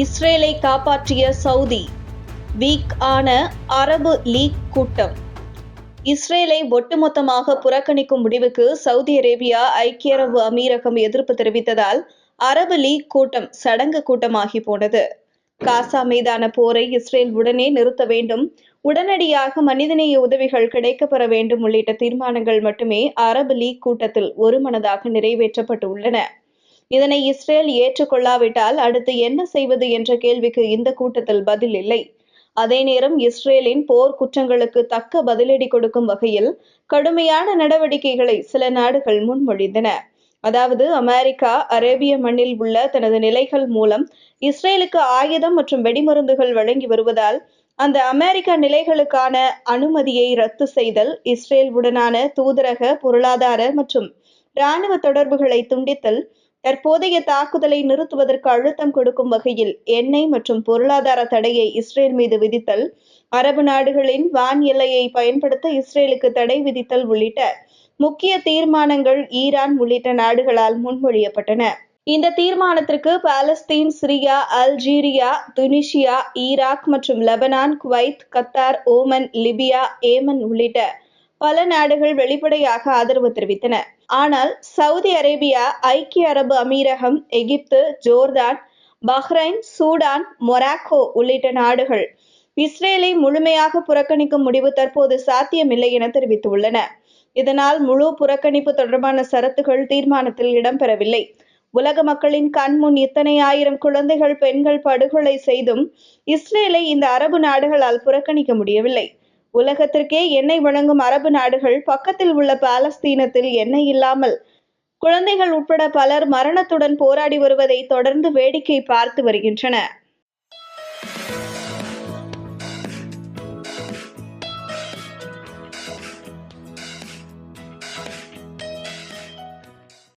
இஸ்ரேலை காப்பாற்றிய Saudi week ஆன அரபு லீக் கூட்டம். இஸ்ரேலை ஒட்டுமொத்தமாக புறக்கணிக்கும் முடிவுக்கு சவுதி அரேபியா ஐக்கிய அரபு அமீரகம் எதிர்ப்பு தெரிவித்ததால் அரபு லீக் கூட்டம் சடங்கு கூட்டமாகி போனது. காசா மீதான போரை இஸ்ரேல் உடனே நிறுத்த வேண்டும். உடனடியாக மனிதநேய உதவிகள் கிடைக்கப்பெற வேண்டும் உள்ளிட்ட தீர்மானங்கள் மட்டுமே அரபு லீக் கூட்டத்தில் ஒருமனதாக நிறைவேற்றப்பட்டு உள்ளன. இதனை இஸ்ரேல் ஏற்றுக்கொள்ளாவிட்டால் அடுத்து என்ன செய்வது என்ற கேள்விக்கு இந்த கூட்டத்தில் பதில் இல்லை. அதே நேரம் இஸ்ரேலின் போர் குற்றங்களுக்கு தக்க பதிலடி கொடுக்கும் வகையில் கடுமையான நடவடிக்கைகளை சில நாடுகள் முன்மொழிந்தன. அதாவது அமெரிக்கா அரேபிய மண்ணில் உள்ள தனது நிலைகள் மூலம் இஸ்ரேலுக்கு ஆயுதம் மற்றும் வெடிமருந்துகள் வழங்கி வருவதால் அந்த அமெரிக்க நிலைகளுக்கான அனுமதியை ரத்து செய்தல் இஸ்ரேல் உடனான தூதரக பொருளாதார மற்றும் இராணுவ தொடர்புகளை துண்டித்தல் தற்போதைய தாக்குதலை நிறுத்துவதற்கு அழுத்தம் கொடுக்கும் வகையில் எண்ணெய் மற்றும் பொருளாதார தடையை இஸ்ரேல் மீது விதித்தல் அரபு நாடுகளின் வான் எல்லையை பயன்படுத்த இஸ்ரேலுக்கு தடை விதித்தல் உள்ளிட்ட முக்கிய தீர்மானங்கள் ஈரான் உள்ளிட்ட நாடுகளால் முன்மொழியப்பட்டன. இந்த தீர்மானத்திற்கு Palestine Syria Algeria Tunisia Iraq மற்றும் Lebanon Kuwait Qatar Oman Libya Yemen உள்ளிட்ட பல நாடுகள் வெளிப்படையாக ஆதரவு தெரிவித்தன. ஆனால் சவுதி அரேபியா ஐக்கிய அரபு அமீரகம் Egypt Jordan Bahrain Sudan Morocco உள்ளிட்ட நாடுகள் இஸ்ரேலை முழுமையாக புறக்கணிக்கும் முடிவு தற்போது சாத்தியமில்லை என தெரிவித்துள்ளன. இதனால் முழு புறக்கணிப்பு தொடர்பான சரத்துகள் தீர்மானத்தில் இடம்பெறவில்லை. உலக மக்களின் கண்முன் இத்தனை ஆயிரம் குழந்தைகள் பெண்கள் படுகொலை செய்தும் இஸ்ரேலை இந்த அரபு நாடுகளால் புறக்கணிக்க முடியவில்லை. உலகத்திற்கே எண்ணெய் வழங்கும் அரபு நாடுகள் பக்கத்தில் உள்ள பாலஸ்தீனத்தில் எண்ணெய் இல்லாமல் குழந்தைகள் உட்பட பலர் மரணத்துடன் போராடி வருவதை தொடர்ந்து வேடிக்கை பார்த்து வருகின்றன.